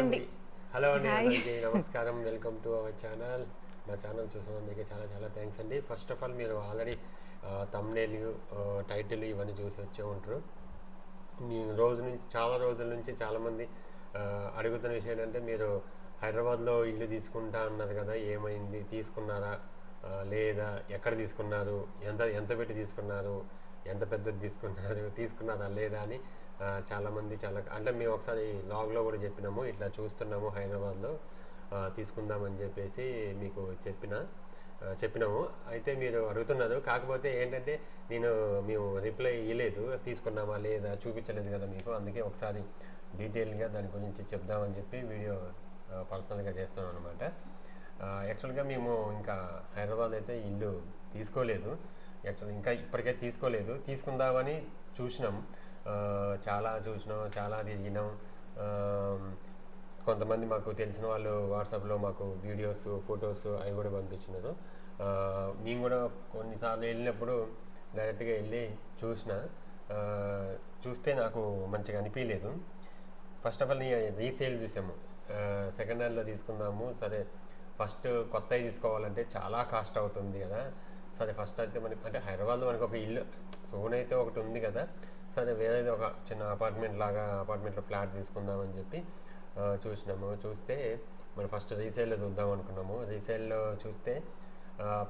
అండి. హలో అండి అందరికీ నమస్కారం. వెల్కమ్ టు అవర్ ఛానల్ మా ఛానల్ చూసినందుకు చాలా చాలా థ్యాంక్స్ అండి. ఫస్ట్ ఆఫ్ ఆల్ మీరు ఆల్రెడీ తమ్నేల్ టైటిల్ ఇవన్నీ చూసి వచ్చే ఉంటారు. రోజు నుంచి చాలా రోజుల నుంచి చాలామంది అడుగుతున్న విషయం ఏంటంటే మీరు హైదరాబాద్లో ఇల్లు తీసుకుంటా అన్నారు కదా ఏమైంది? తీసుకున్నారా? లేదా? ఎక్కడ తీసుకున్నారు? ఎంత ఎంత పెట్టి తీసుకున్నారు? ఎంత పెద్దది తీసుకున్నారు? తీసుకున్నారా లేదా అని చాలామంది చాలా అంటే మేము ఒకసారి లాగ్లో కూడా చెప్పినాము ఇట్లా చూస్తున్నాము హైదరాబాద్లో తీసుకుందామని చెప్పేసి మీకు చెప్పిన చెప్పినాము. అయితే మీరు అడుగుతున్నారు కాకపోతే ఏంటంటే నేను మేము రిప్లై ఇవ్వలేదు తీసుకున్నామా లేదా చూపించలేదు కదా మీకు అందుకే ఒకసారి డీటెయిల్గా దాని గురించి చెప్దామని చెప్పి వీడియో పర్సనల్గా చేస్తున్నాను అనమాట యాక్చువల్గా మేము ఇంకా హైదరాబాద్ అయితే ఇల్లు తీసుకోలేదు యాక్చువల్ ఇంకా ఇప్పటికే తీసుకోలేదు తీసుకుందామని చూసినాం. చాలా చూసినాం చాలా తిరిగినాం. కొంతమంది మాకు తెలిసిన వాళ్ళు వాట్సాప్లో మాకు వీడియోస్ ఫొటోస్ అవి కూడా పంపించినారు. మేము కూడా కొన్నిసార్లు వెళ్ళినప్పుడు డైరెక్ట్గా వెళ్ళి చూసిన చూస్తే నాకు మంచిగా అనిపించలేదు ఫస్ట్ ఆఫ్ ఆల్ రీసేల్ చూసాము. సెకండ్ హ్యాండ్లో తీసుకుందాము సరే ఫస్ట్ కొత్తవి తీసుకోవాలంటే చాలా కాస్ట్ అవుతుంది కదా. సరే ఫస్ట్ అయితే మనకి అంటే హైదరాబాద్లో మనకు ఒక ఇల్లు సోన్ అయితే ఒకటి ఉంది కదా. సరే వేరేది ఒక చిన్న అపార్ట్మెంట్ లాగా అపార్ట్మెంట్లో ఫ్లాట్ తీసుకుందామని చెప్పి చూసినాము. చూస్తే మనం ఫస్ట్ రీసేల్లో చూద్దాం అనుకున్నాము. రీసేల్లో చూస్తే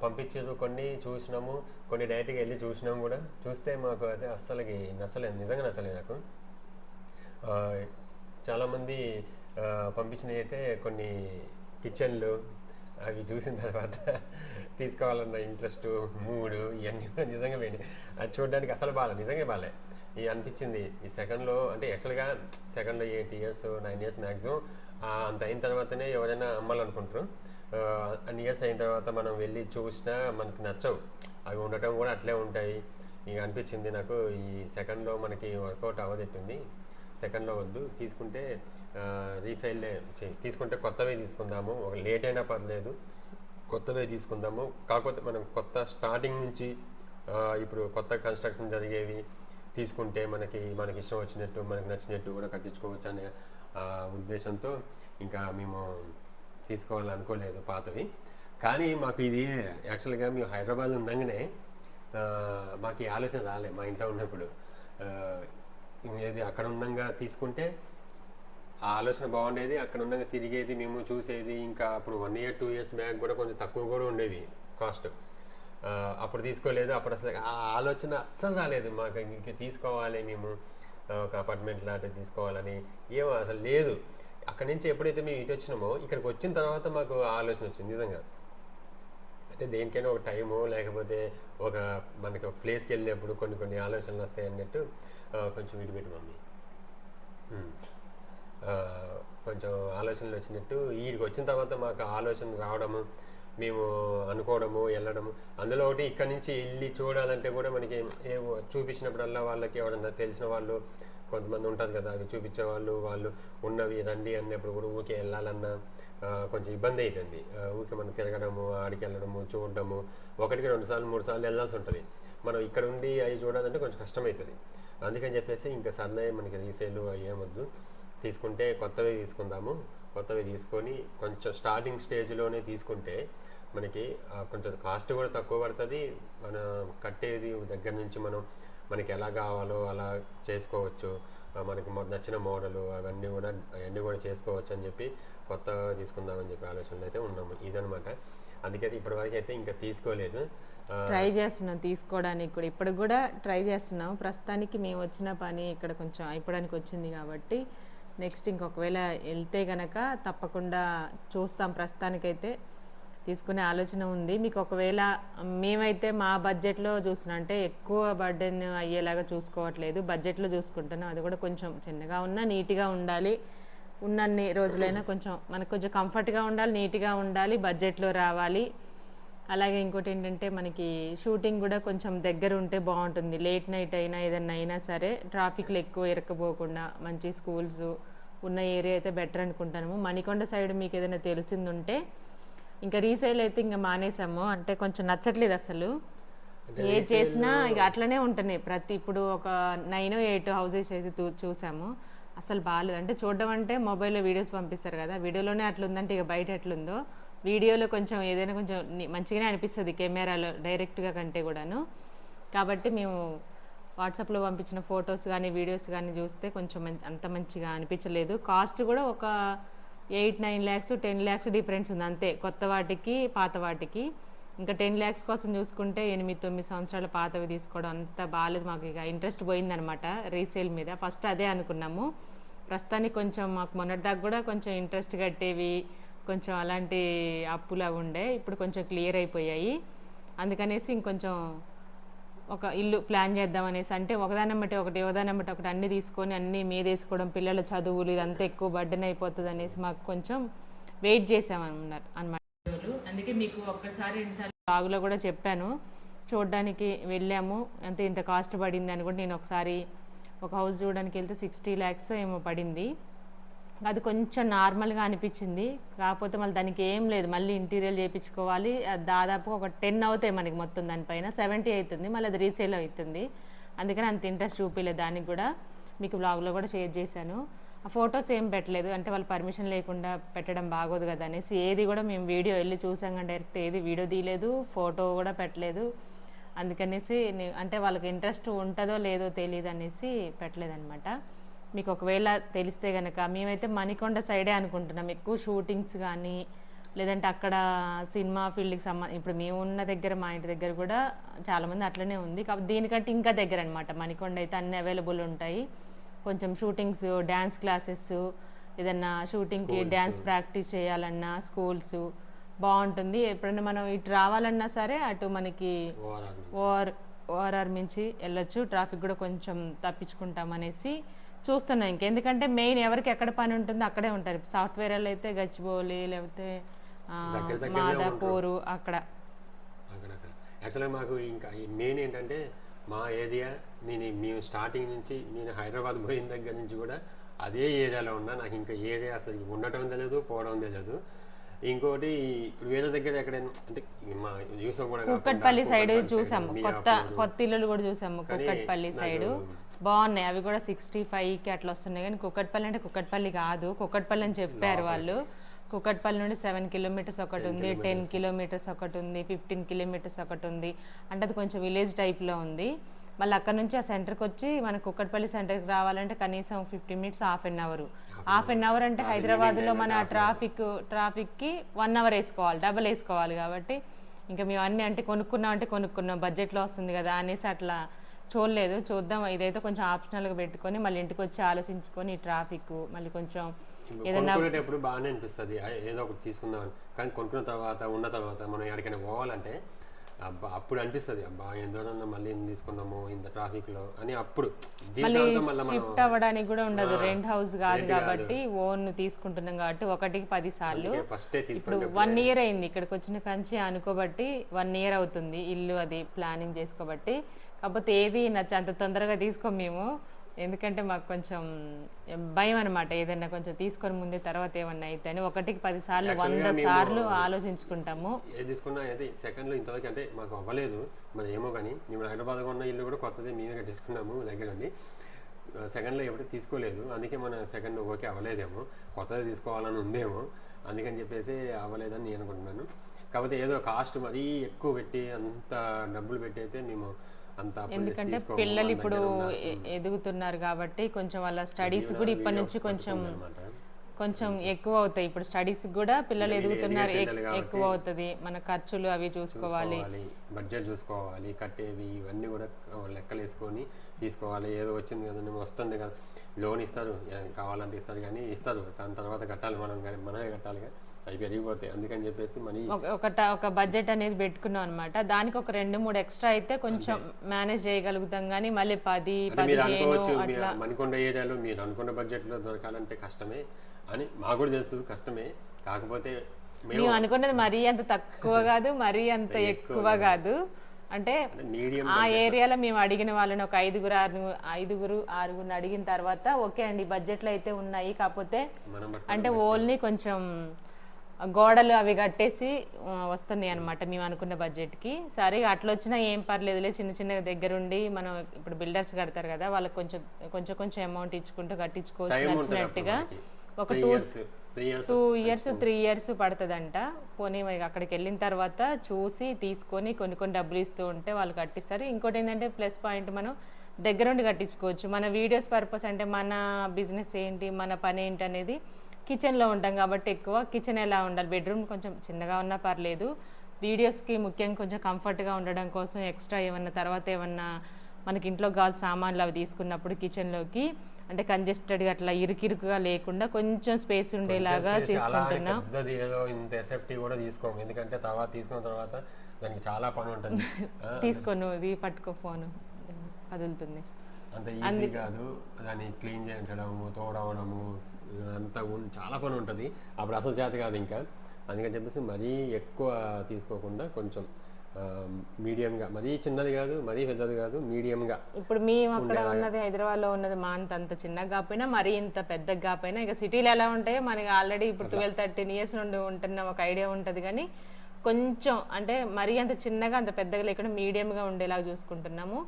పంపించారు కొన్ని చూసినాము. కొన్ని డైరెక్ట్గా వెళ్ళి చూసినాము కూడా. చూస్తే మాకు అయితే అస్సలకి నచ్చలేదు. నిజంగా నచ్చలేదు నాకు. చాలామంది పంపించినవి అయితే కొన్ని కిచెన్లు అవి చూసిన తర్వాత తీసుకోవాలన్న ఇంట్రెస్ట్ మూడు ఇవన్నీ కూడా నిజంగా పోయినాయి. అది చూడడానికి అసలు బాగాలే నిజంగా బాగాలే ఈ అనిపించింది. ఈ సెకండ్లో అంటే యాక్చువల్గా సెకండ్లో eight years nine years maximum అంత అయిన తర్వాతనే ఎవరైనా అమ్మాలనుకుంటారు. అన్ని ఇయర్స్ అయిన తర్వాత మనం వెళ్ళి చూసినా మనకి నచ్చవు. అవి ఉండటం కూడా అట్లే ఉంటాయి. ఇక అనిపించింది నాకు. ఈ సెకండ్లో మనకి వర్కౌట్ అవ్వదెట్టింది. సెకండ్లో వద్దు. తీసుకుంటే రీసైల్లే తీసుకుంటే కొత్తవే తీసుకుందాము. ఒక లేట్ అయినా పర్లేదు. కొత్తవే తీసుకుందాము. కాకపోతే మనం కొత్త స్టార్టింగ్ నుంచి ఇప్పుడు కొత్త కన్స్ట్రక్షన్ జరిగేవి తీసుకుంటే మనకి మనకి ఇష్టం వచ్చినట్టు మనకి నచ్చినట్టు కూడా కట్టించుకోవచ్చు అనే ఉద్దేశంతో ఇంకా మేము తీసుకోవాలనుకోలేదు పాతవి. కానీ మాకు ఇది యాక్చువల్గా మేము హైదరాబాద్ ఉండగానే మాకు ఈ ఆలోచన రాలే మా ఇంట్లో ఉన్నప్పుడు. ఏది అక్కడ ఉండగా తీసుకుంటే ఆ ఆలోచన బాగుండేది అక్కడ ఉండగా తిరిగేది మేము చూసేది ఇంకా అప్పుడు one year two years back కూడా కొంచెం తక్కువ కూడా ఉండేది కాస్ట్. అప్పుడు తీసుకోలేదు అప్పుడు అసలు ఆ ఆలోచన అస్సలు రాలేదు. మాకు ఇంక తీసుకోవాలి మేము ఒక అపార్ట్మెంట్ లాంటిది తీసుకోవాలని ఏమో అసలు లేదు. అక్కడి నుంచి ఎప్పుడైతే మేము ఇటు వచ్చినామో ఇక్కడికి వచ్చిన తర్వాత మాకు ఆలోచన వచ్చింది నిజంగా. అంటే దేనికైనా ఒక టైము లేకపోతే ఒక మనకి ఒక ప్లేస్కి వెళ్ళినప్పుడు కొన్ని కొన్ని ఆలోచనలు వస్తాయి అన్నట్టు కొంచెం ఇటు పెట్టు మమ్మీ కొంచెం ఆలోచనలు వచ్చినట్టు వీడికి వచ్చిన తర్వాత మాకు ఆలోచన రావడము మేము అనుకోవడము వెళ్ళడము. అందులో ఒకటి ఇక్కడి నుంచి వెళ్ళి చూడాలంటే కూడా మనకి ఏ చూపించినప్పుడల్లా వాళ్ళకి ఎవరన్నా తెలిసిన వాళ్ళు కొంతమంది ఉంటారు కదా అవి చూపించే వాళ్ళు వాళ్ళు ఉన్నవి రండి అన్నప్పుడు కూడా ఊకే వెళ్ళాలన్నా కొంచెం ఇబ్బంది అవుతుంది ఊరికే ఊకే మనం తిరగడము ఆడికి వెళ్ళడము చూడడము. ఒకటికి రెండు సార్లు మూడు సార్లు వెళ్ళాల్సి ఉంటుంది. మనం ఇక్కడ ఉండి అవి చూడాలంటే కొంచెం కష్టమవుతుంది. అందుకని చెప్పేసి ఇంకా సర్లే మనకి రీసేల్ అవి ఏమొద్దు. తీసుకుంటే కొత్తవి తీసుకుందాము. కొత్తవి తీసుకొని కొంచెం స్టార్టింగ్ స్టేజ్లోనే తీసుకుంటే మనకి కొంచెం కాస్ట్ కూడా తక్కువ పడుతుంది. మన కట్టేది దగ్గర నుంచి మనం మనకి ఎలా కావాలో అలా చేసుకోవచ్చు. మనకి నచ్చిన మోడలు అవన్నీ కూడా అవన్నీ కూడా చేసుకోవచ్చు అని చెప్పి కొత్త తీసుకుందామని చెప్పి ఆలోచనలు అయితే ఉన్నాము. ఇదనమాట అందుకైతే ఇప్పటివరకు అయితే ఇంకా తీసుకోలేదు. ట్రై చేస్తున్నాం తీసుకోవడానికి కూడా. ఇప్పుడు కూడా ట్రై చేస్తున్నాం. ప్రస్తుతానికి మేము వచ్చిన పని ఇక్కడ కొంచెం అయిపోవడానికి వచ్చింది కాబట్టి నెక్స్ట్ ఇంకొకవేళ వెళ్తే గనక తప్పకుండా చూస్తాం ప్రస్తుతానికైతే. తీసుకునే ఆలోచన ఉంది. మీకు ఒకవేళ మేమైతే మా బడ్జెట్లో చూసిన అంటే ఎక్కువ బర్డెన్ అయ్యేలాగా చూసుకోవట్లేదు. బడ్జెట్లో చూసుకుంటున్నాం అది కూడా కొంచెం చిన్నగా ఉన్నా నీట్గా ఉండాలి. ఉన్నన్ని రోజులైనా కొంచెం మనకు కొంచెం కంఫర్ట్గా ఉండాలి నీట్గా ఉండాలి బడ్జెట్లో రావాలి. అలాగే ఇంకోటి ఏంటంటే మనకి షూటింగ్ కూడా కొంచెం దగ్గర ఉంటే బాగుంటుంది. లేట్ నైట్ అయినా ఏదైనా అయినా సరే ట్రాఫిక్లు ఎక్కువ ఇరకపోకుండా మంచి స్కూల్స్ ఉన్న ఏరియా అయితే బెటర్ అనుకుంటాము మణికొండ సైడ్ మీకు ఏదైనా తెలిసిందుంటే ఇంకా రీసేల్ అయితే ఇంకా మానేసాము. అంటే కొంచెం నచ్చట్లేదు అసలు. ఏ చేసినా ఇక అట్లనే ఉంటున్నాయి ప్రతి ఇప్పుడు ఒక నైన్ ఎయిట్ హౌసెస్ అయితే చూసాము. అసలు బాగాలేదు అంటే చూడడం అంటే మొబైల్లో వీడియోస్ పంపిస్తారు కదా. వీడియోలోనే అట్లుందంటే ఇక బయట ఎట్లుందో. వీడియోలో కొంచెం ఏదైనా కొంచెం మంచిగానే అనిపిస్తుంది కెమెరాలో డైరెక్ట్గా కంటే కూడాను. కాబట్టి మేము వాట్సాప్లో పంపించిన ఫొటోస్ కానీ వీడియోస్ కానీ చూస్తే కొంచెం అంత మంచిగా అనిపించలేదు. కాస్ట్ కూడా ఒక eight nine lakhs ten lakhs difference ఉంది అంతే. కొత్త వాటికి పాత వాటికి. ఇంకా టెన్ ల్యాక్స్ కోసం చూసుకుంటే ఎనిమిది తొమ్మిది సంవత్సరాల పాతవి తీసుకోవడం అంత బాగాలేదు మాకు. ఇక ఇంట్రెస్ట్ పోయిందనమాట రీసేల్ మీద. ఫస్ట్ అదే అనుకున్నాము. ప్రస్తుతానికి కొంచెం మాకు మొన్నటిదాకా కూడా కొంచెం ఇంట్రెస్ట్ కట్టేవి కొంచెం అలాంటి అప్పులు అవి ఉండే. ఇప్పుడు కొంచెం క్లియర్ అయిపోయాయి. అందుకనేసి ఇంకొంచెం ఒక ఇల్లు ప్లాన్ చేద్దాం అనేసి. అంటే ఒకదాని బట్టి ఒకటి ఒకదాని బట్టి ఒకటి అన్ని తీసుకొని అన్ని మీద వేసుకోవడం పిల్లల చదువులు ఇదంతా ఎక్కువ బర్డెన్ అయిపోతుంది అనేసి మాకు కొంచెం వెయిట్ చేసామన్నారు అనమాట అందుకే మీకు ఒక్కసారి రెండుసార్లు బాగులో కూడా చెప్పాను. చూడడానికి వెళ్ళాము. అంతే ఇంత కాస్ట్ పడింది అని కూడా నేను ఒకసారి ఒక హౌస్ చూడడానికి వెళ్తే సిక్స్టీ ల్యాక్స్ ఏమో పడింది. అది కొంచెం నార్మల్గా అనిపించింది. కాకపోతే మళ్ళీ దానికి ఏం లేదు. మళ్ళీ ఇంటీరియర్ చేయించుకోవాలి. అది దాదాపు ఒక టెన్ అవుతాయి మనకి మొత్తం దానిపైన. సెవెంటీ అవుతుంది. మళ్ళీ అది రీసేల్ అవుతుంది. అందుకని అంత ఇంట్రెస్ట్ చూపించలేదు దానికి కూడా. మీకు బ్లాగ్లో కూడా షేర్ చేశాను. ఆ ఫొటోస్ ఏం పెట్టలేదు. అంటే వాళ్ళు పర్మిషన్ లేకుండా పెట్టడం బాగోదు కదా అనేసి. ఏది కూడా మేము వీడియో వెళ్ళి చూసాం కానీ డైరెక్ట్ ఏది వీడియో తీయలేదు. ఫోటో కూడా పెట్టలేదు. అందుకనేసి అంటే వాళ్ళకి ఇంట్రెస్ట్ ఉంటుందో లేదో తెలియదు అనేసి పెట్టలేదన్నమాట. మీకు ఒకవేళ తెలిస్తే కనుక మేమైతే మణికొండ సైడే అనుకుంటున్నాం. ఎక్కువ షూటింగ్స్ కానీ లేదంటే అక్కడ సినిమా ఫీల్డ్కి సంబంధం ఇప్పుడు మేము ఉన్న దగ్గర మా ఇంటి దగ్గర కూడా చాలామంది అట్లనే ఉంది. కాబట్టి దీనికంటే ఇంకా దగ్గర అనమాట మణికొండ అయితే అన్ని అవైలబుల్ ఉంటాయి. కొంచెం షూటింగ్స్ డ్యాన్స్ క్లాసెస్ ఏదన్నా షూటింగ్కి డ్యాన్స్ ప్రాక్టీస్ చేయాలన్నా స్కూల్స్ బాగుంటుంది. ఎప్పుడైనా మనం ఇటు రావాలన్నా సరే అటు మనకి ఓఆర్ ఓఆర్ఆర్ మించి వెళ్ళొచ్చు. ట్రాఫిక్ కూడా కొంచెం తప్పించుకుంటాం అనేసి చూస్తున్నాం ఇంకెందుకంటే మెయిన్ ఎవరికి ఎక్కడ పని ఉంటుందో అక్కడే ఉంటారు. సాఫ్ట్వేర్ వాళ్ళు అయితే గచ్చిబౌలి లేకపోతే మాదాపూరు అక్కడ. యాక్చువల్గా మాకు ఇంకా మెయిన్ ఏంటంటే మా ఏరియా నేను మేము స్టార్టింగ్ నుంచి నేను హైదరాబాద్ పోయిన దగ్గర నుంచి కూడా అదే ఏరియాలో ఉన్నా. నాకు ఇంకా ఏరియా అసలు ఉండటం తెలియదు పోవడం తెలియదు. ఇంకోటి ఇప్పుడు వేరే దగ్గర ఎక్కడైనా అంటే మా కూడా కుక్కట్పల్లి సైడ్ చూసాము. కొత్త. కొత్త ఇల్లులు కూడా చూసాము కుక్కట్పల్లి సైడ్. బాగున్నాయి. అవి కూడా సిక్స్టీ కి అట్లా వస్తున్నాయి. కానీ కుక్కట్పల్లి అంటే కుక్కట్పల్లి కాదు. కుక్కట్పల్లి అని చెప్పారు వాళ్ళు. కుక్కట్పల్లి నుండి సెవెన్ కిలోమీటర్స్ ఒకటి ఉంది. టెన్ కిలోమీటర్స్ ఒకటి ఉంది. ఫిఫ్టీన్ కిలోమీటర్స్ ఒకటి ఉంది. అంటే అది కొంచెం విలేజ్ టైప్లో ఉంది. మళ్ళీ అక్కడ నుంచి ఆ సెంటర్కి వచ్చి మన కుక్కట్పల్లి సెంటర్కి రావాలంటే కనీసం fifteen minutes half an hour. Half an hour అంటే హైదరాబాద్లో మన ట్రాఫిక్ ట్రాఫిక్కి వన్ అవర్ వేసుకోవాలి డబల్ వేసుకోవాలి కాబట్టి ఇంకా మేము అన్ని అంటే కొనుక్కున్నాం అంటే కొనుక్కున్నాం బడ్జెట్లో వస్తుంది కదా అనేసి అట్లా చూడలేదు. చూద్దాం ఇదైతే కొంచెం ఆప్షనల్గా పెట్టుకొని మళ్ళీ ఇంటికి వచ్చి ఆలోచించుకొని ట్రాఫిక్ మళ్ళీ కొంచెం ఏదైనా కొనుక్కునేటప్పుడు బాగానే అనిపిస్తుంది. ఏదో ఒకటి తీసుకుందాం. కానీ కొనుక్కున్న తర్వాత ఉన్న తర్వాత మనం ఎక్కడికైనా పోవాలంటే అబ్బా అప్పుడు అనిపిస్తుంది అబ్బా ఎందోనన్నా మళ్ళీ ఎందుకు తీసుకున్నాము ఇంత ట్రాఫిక్లో అని అప్పుడు. జీవితాంతం మళ్ళీ మనం షిఫ్ట్ అవ్వడానికి కూడా ఉండదు. రెంట్ హౌస్ కాదు కాబట్టి ఓన్ తీసుకుంటున్నాం కాబట్టి ఒకటికి పది సార్లు. ఫస్టే ఇప్పుడు వన్ ఇయర్ అయింది. ఇక్కడికి వచ్చిన కంచి అనుకోబట్టి వన్ ఇయర్ అవుతుంది. ఇల్లు అది ప్లానింగ్ చేసుకోబట్టి. కాకపోతే ఏది నచ్చ అంత తొందరగా తీసుకోం మేము. ఎందుకంటే మాకు కొంచెం భయం అనమాట ఏదైనా కొంచెం తీసుకొని ముందే తర్వాత ఏమన్నా అయితే అని ఒకటికి పది సార్లు వంద సార్లు ఆలోచించుకుంటాము. ఏది తీసుకున్నా అయితే సెకండ్లో ఇంతవరకు అంటే మాకు అవ్వలేదు. మరి ఏమో కానీ మేము హైదరాబాద్లో ఉన్న ఇల్లు కూడా కొత్తది మేమే కట్టించుకున్నాము దగ్గర నుండి సెకండ్లో ఎప్పుడు తీసుకోలేదు. అందుకే మన సెకండ్ ఓకే అవ్వలేదేమో. కొత్తది తీసుకోవాలని ఉందేమో. అందుకని చెప్పేసి అవ్వలేదని నేను అనుకుంటున్నాను. కాకపోతే ఏదో కాస్ట్ మరీ ఎక్కువ పెట్టి అంత డబ్బులు పెట్టి అయితే మేము ఎందుకంటే. పిల్లలు ఇప్పుడు ఎదుగుతున్నారు కాబట్టి కొంచెం వాళ్ళ స్టడీస్ కూడా ఇప్పటి నుంచి కొంచెం. కొంచెం ఎక్కువ అవుతాయి. ఇప్పుడు స్టడీస్ కూడా పిల్లలు ఎదుగుతున్నారు ఎక్కువ అవుతుంది. మన ఖర్చులు అవి చూసుకోవాలి. బడ్జెట్ చూసుకోవాలి కట్టేవి ఇవన్నీ కూడా లెక్కలు వేసుకొని తీసుకోవాలి. ఏదో వచ్చింది కదండి వస్తుంది కదా. లోన్ ఇస్తారు కావాలంటే ఇస్తారు కానీ ఇస్తారు. దాని తర్వాత కట్టాలి మనం కానీ మనమే కట్టాలి కానీ అవి పెరిగిపోతాయి. అందుకని చెప్పేసి మనీ ఒక- ఒక బడ్జెట్ అనేది పెట్టుకున్నాం అనమాట దానికి ఒక రెండు మూడు ఎక్స్ట్రా అయితే కొంచెం మేనేజ్ చేయగలుగుతాం కానీ మళ్ళీ పది మీరు అనుకోవచ్చు మీ అట్లా. మణికొండ ఏరియాలో మీరు అనుకున్న బడ్జెట్లో దొరకాలంటే కష్టమే అని మాకు కూడా తెలుసు కష్టమే. కాకపోతే మేము అనుకున్నది మరీ అంత తక్కువ కాదు మరీ అంత ఎక్కువ కాదు. అంటే ఆ ఏరియాలో మేము అడిగిన వాళ్ళని ఒక ఐదుగురు ఆరు ఐదుగురు ఆరుగురిని అడిగిన తర్వాత ఓకే అండి బడ్జెట్లో అయితే ఉన్నాయి. కాకపోతే అంటే ఓన్లీ కొంచెం గోడలు అవి కట్టేసి వస్తున్నాయి అనమాట మేము అనుకున్న బడ్జెట్కి. సరే అట్లా వచ్చినా ఏం పర్లేదులే చిన్న చిన్న దగ్గరుండి మనం ఇప్పుడు బిల్డర్స్ కడతారు కదా వాళ్ళకి కొంచెం కొంచెం కొంచెం అమౌంట్ ఇచ్చుకుంటూ కట్టించుకోవచ్చు నచ్చినట్టుగా. ఒక two years three years two years three years పడుతుందంట. పోనీ అక్కడికి వెళ్ళిన తర్వాత చూసి తీసుకొని కొన్ని కొన్ని డబ్బులు ఇస్తూ ఉంటే వాళ్ళు కట్టిస్తారు. ఇంకోటి ఏంటంటే ప్లస్ పాయింట్ మనం దగ్గరుండి కట్టించుకోవచ్చు. మన వీడియోస్ పర్పస్ అంటే మన బిజినెస్ ఏంటి మన పని ఏంటి అనేది కిచెన్లో ఉంటాం కాబట్టి ఎక్కువ కిచెన్ ఎలా ఉండాలి? బెడ్రూమ్ కొంచెం చిన్నగా ఉన్నా పర్లేదు. వీడియోస్కి ముఖ్యంగా కొంచెం కంఫర్ట్గా ఉండడం కోసం ఎక్స్ట్రా ఏమన్నా తర్వాత ఏమన్నా మనకి ఇంట్లో కావాల్సిన సామాన్లు అవి తీసుకున్నప్పుడు కిచెన్లోకి అంటే కంజెస్టెడ్గా అట్లా ఇరుకిరుకుగా లేకుండా కొంచెం స్పేస్ ఉండేలాగా చేసుకుంటున్నాం. ఏదో ఇంత ఎస్ఎఫ్టీ కూడా తీసుకోము. ఎందుకంటే తర్వాత తీసుకున్న తర్వాత దానికి చాలా పని ఉంటుంది. ఆ, తీసుకో నువ్వు ఇది పట్టుకో ఫోన్. కదులుతుంది అంత ఈజీ కాదు. దాన్ని క్లీన్ చేయించడము తోడవడము అంత చాలా పని ఉంటుంది. అప్పుడు అసలు చేత కాదు ఇంకా. అందుకని చెప్పేసి మరీ ఎక్కువ తీసుకోకుండా కొంచెం మీడియంగా మరీ చిన్నది కాదు మరీ పెద్దది కాదు మీడియంగా ఇప్పుడు మేము అక్కడ ఉన్నది హైదరాబాద్లో ఉన్నది మా అంత అంత చిన్నగా కాకపోయినా మరీ ఇంత పెద్దగా కాకపోయినా ఇక సిటీలో ఎలా ఉంటాయో మనకి ఆల్రెడీ ఇప్పుడు ట్వెల్వ్ థర్టీన్ ఇయర్స్ నుండి ఉంటున్న ఒక ఐడియా ఉంటుంది కానీ కొంచెం అంటే మరీ అంత చిన్నగా అంత పెద్దగా లేకుండా మీడియంగా ఉండేలాగా చూసుకుంటున్నాము.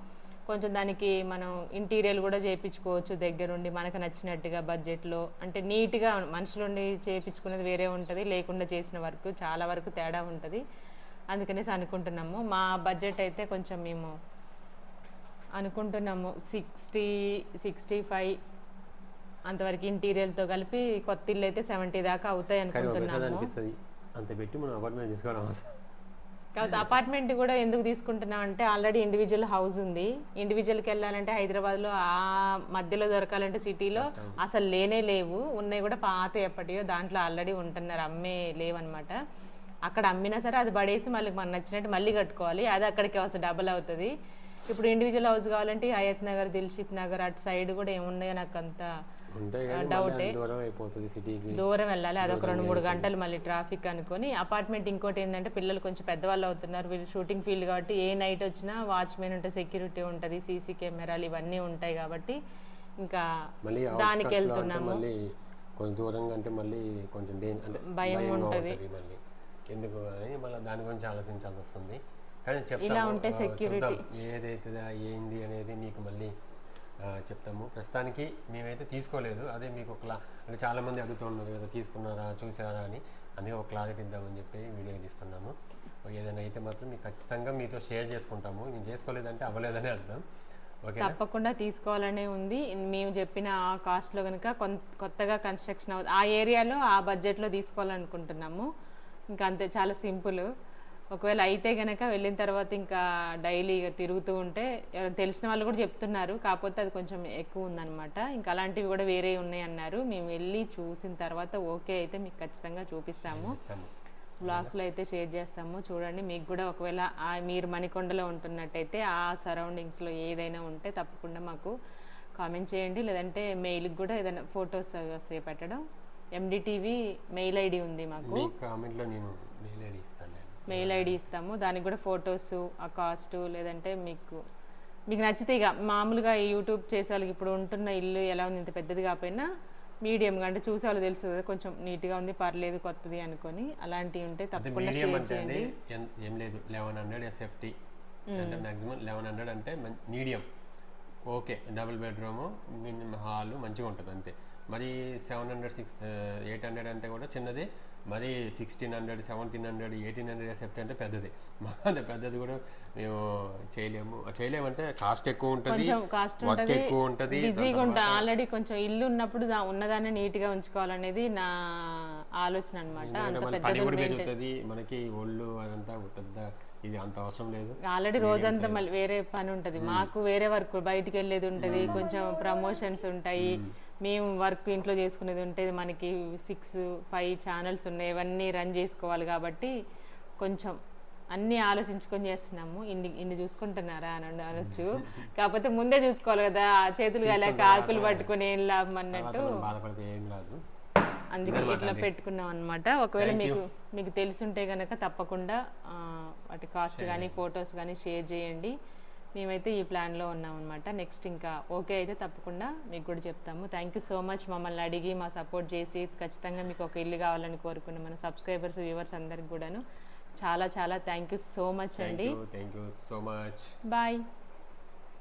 కొంచెం దానికి మనం ఇంటీరియర్ కూడా చేయించుకోవచ్చు దగ్గరుండి మనకు నచ్చినట్టుగా బడ్జెట్లో. అంటే నీట్గా మనుషులుండి చేయించుకునేది వేరే ఉంటుంది లేకుండా చేసిన వరకు చాలా వరకు తేడా ఉంటుంది. అందుకనేసి అనుకుంటున్నాము. మా బడ్జెట్ అయితే కొంచెం మేము అనుకుంటున్నాము సిక్స్టీ సిక్స్టీ ఫైవ్ అంతవరకు ఇంటీరియర్తో కలిపి కొత్త ఇల్లు అయితే సెవెంటీ దాకా అవుతాయి అనుకుంటున్నాము అంత పెట్టి మనం అపార్ట్మెంట్ తీసుకోవడం అవసరం. కాకపోతే అపార్ట్మెంట్ కూడా ఎందుకు తీసుకుంటున్నాం అంటే ఆల్రెడీ ఇండివిజువల్ హౌస్ ఉంది. ఇండివిజువల్కి వెళ్ళాలంటే హైదరాబాద్లో ఆ మధ్యలో దొరకాలంటే సిటీలో అసలు లేనే లేవు. ఉన్నాయి కూడా పాత ఎప్పటియో దాంట్లో ఆల్రెడీ ఉంటున్నారు. అమ్మే లేవన్నమాట. అక్కడ అమ్మినా సరే అది పడేసి మళ్ళీ మనకు నచ్చినట్టు మళ్ళీ కట్టుకోవాలి. అది అక్కడికి వస్తుంది డబల్ అవుతుంది. ఇప్పుడు ఇండివిజువల్ హౌస్ కావాలంటే హయత్ నగర్ దిల్షిక్ నగర్ అటు సైడ్ కూడా ఏమున్నాయో నాకు అంత దూరం వెళ్ళాలి. అదొక రెండు మూడు గంటలు మళ్ళీ ట్రాఫిక్ అనుకొని. అపార్ట్మెంట్ ఇంకోటి ఏంటంటే పిల్లలు కొంచెం పెద్దవాళ్ళు అవుతున్నారు. వీళ్ళు షూటింగ్ ఫీల్డ్ కాబట్టి ఏ నైట్ వచ్చినా వాచ్మెన్ ఉంటుంది సెక్యూరిటీ ఉంటుంది సీసీ కెమెరాలు ఇవన్నీ ఉంటాయి కాబట్టి ఇంకా దానికి వెళ్తున్నాము. మళ్ళీ కొంచెం దూరంగా అంటే మళ్ళీ కొంచెం అంటే భయం ఉంటది. మళ్ళీ. ఎందుకు అని మళ్ళీ దాని గురించి ఆలోచించాల్సి వస్తుంది. కానీ ఉంటే. చూద్దాం ఏదైతుందా ఏంది అనేది మీకు మళ్ళీ చెప్తాము. ప్రస్తుతానికి మేమైతే తీసుకోలేదు. అదే మీకు ఒక అంటే చాలా మంది అడుగుతున్నారు కదా తీసుకున్నారా చూసారా అని. అందుకే ఒక క్లారిటీ ఇద్దామని చెప్పి వీడియో తీస్తున్నాము. ఏదైనా అయితే మాత్రం మీకు ఖచ్చితంగా మీతో షేర్ చేసుకుంటాము. మేము చేసుకోలేదంటే అవ్వలేదని అర్థం. ఓకే తప్పకుండా తీసుకోవాలనే ఉంది. మేము చెప్పిన ఆ కాస్ట్లో కనుక కొత్తగా కన్స్ట్రక్షన్ అవుతుంది ఆ ఏరియాలో ఆ బడ్జెట్లో తీసుకోవాలనుకుంటున్నాము. ఇంకా అంతే చాలా సింపుల్ ఒకవేళ అయితే గనక వెళ్ళిన తర్వాత ఇంకా డైలీ తిరుగుతూ ఉంటే ఎవరైనా తెలిసిన వాళ్ళు కూడా చెప్తున్నారు. కాకపోతే అది కొంచెం ఎక్కువ ఉందన్నమాట. ఇంకా అలాంటివి కూడా వేరే ఉన్నాయి అన్నారు. మేము వెళ్ళి చూసిన తర్వాత ఓకే అయితే మీకు ఖచ్చితంగా చూపిస్తాము. బ్లాగ్స్లో అయితే షేర్ చేస్తాము. చూడండి మీకు కూడా ఒకవేళ ఆ మీరు మణికొండలో ఉంటున్నట్టయితే ఆ సరౌండింగ్స్లో ఏదైనా ఉంటే తప్పకుండా మాకు కామెంట్ చేయండి. లేదంటే మెయిల్కి కూడా ఏదైనా ఫొటోస్ వస్తే పెట్టడం. ఎండిటీవీ మెయిల్ ఐడి ఉంది మాకు. కామెంట్లో నేను మెయిల్ ఐడి ఇస్తాను. మెయిల్ ఐడి ఇస్తాము. దానికి కూడా ఫొటోస్ ఆ కాస్ట్ లేదంటే మీకు మీకు నచ్చితే ఇక మామూలుగా ఈ యూట్యూబ్ చేసే వాళ్ళకి ఇప్పుడు ఉంటున్న ఇల్లు ఎలా ఉంది ఇంత పెద్దది కాకపోయినా మీడియంగా అంటే చూసే వాళ్ళు తెలుసు కదా కొంచెం నీట్గా ఉంది పర్లేదు కొత్తది అనుకొని అలాంటివి ఉంటే తప్పకుండా షేర్ చేయండి. ఏం లేదు. లెవెన్ హండ్రెడ్ ఎస్ఎఫ్టీ అంటే మాక్సిమం లెవెన్ హండ్రెడ్ అంటే medium. Okay double bedroom hall మంచిగా ఉంటుంది అంతే. మరి seven hundred six eight hundred అంటే కూడా చిన్నది మరి sixteen hundred seventeen hundred eighteen hundred SFT అంటే పెద్దది. అంత పెద్దది కూడా మేము చేయలేము. చేయలేము అంటే కాస్ట్ ఎక్కువ ఉంటుంది వర్క్ ఉంటుంది ఎక్కువ ఉంటుంది బిజీగా ఉంటా. ఆల్రెడీ కొంచెం ఇల్లు ఉన్నప్పుడు ఉన్నదాన్ని నీట్గా ఉంచుకోవాలనేది నా ఆలోచన అనమాట పని కూడా పెరుగుతుంది మనకి ఒళ్ళు అదంతా పెద్ద ఇది అంత అవసరం లేదు. ఆల్రెడీ రోజంతా మళ్ళీ వేరే పని ఉంటది. మాకు వేరే వర్క్ బయటికి వెళ్ళేది ఉంటది కొంచెం ప్రమోషన్స్ ఉంటాయి. మేము వర్క్ ఇంట్లో చేసుకునేది ఉంటుంది మనకి సిక్స్ ఫైవ్ ఛానల్స్ ఉన్నాయి. ఇవన్నీ రన్ చేసుకోవాలి కాబట్టి కొంచెం అన్నీ ఆలోచించుకొని చేస్తున్నాము. ఇన్ని ఇన్ని చూసుకుంటున్నారా అని అన- అనొచ్చు. కాకపోతే ముందే చూసుకోవాలి కదా. చేతులు కాలేక ఆకులు పట్టుకొని ఏం లాభం అన్నట్టు. అందుకే ఇట్లా పెట్టుకున్నాం అనమాట ఒకవేళ మీకు మీకు తెలిసుంటే గనక తప్పకుండా వాటి కాస్ట్ కానీ ఫొటోస్ కానీ షేర్ చేయండి. మేమైతే ఈ ప్లాన్లో ఉన్నాం అనమాట నెక్స్ట్ ఇంకా ఓకే అయితే తప్పకుండా మీకు కూడా చెప్తాము. థ్యాంక్ యూ సో మచ్ మమ్మల్ని అడిగి మా సపోర్ట్ చేసి ఖచ్చితంగా మీకు ఒక ఇల్లు కావాలని కోరుకున్న మన సబ్స్క్రైబర్స్ వ్యూవర్స్ అందరికి కూడాను. చాలా చాలా థ్యాంక్ యూ సో మచ్ అండి. Thank you so much bye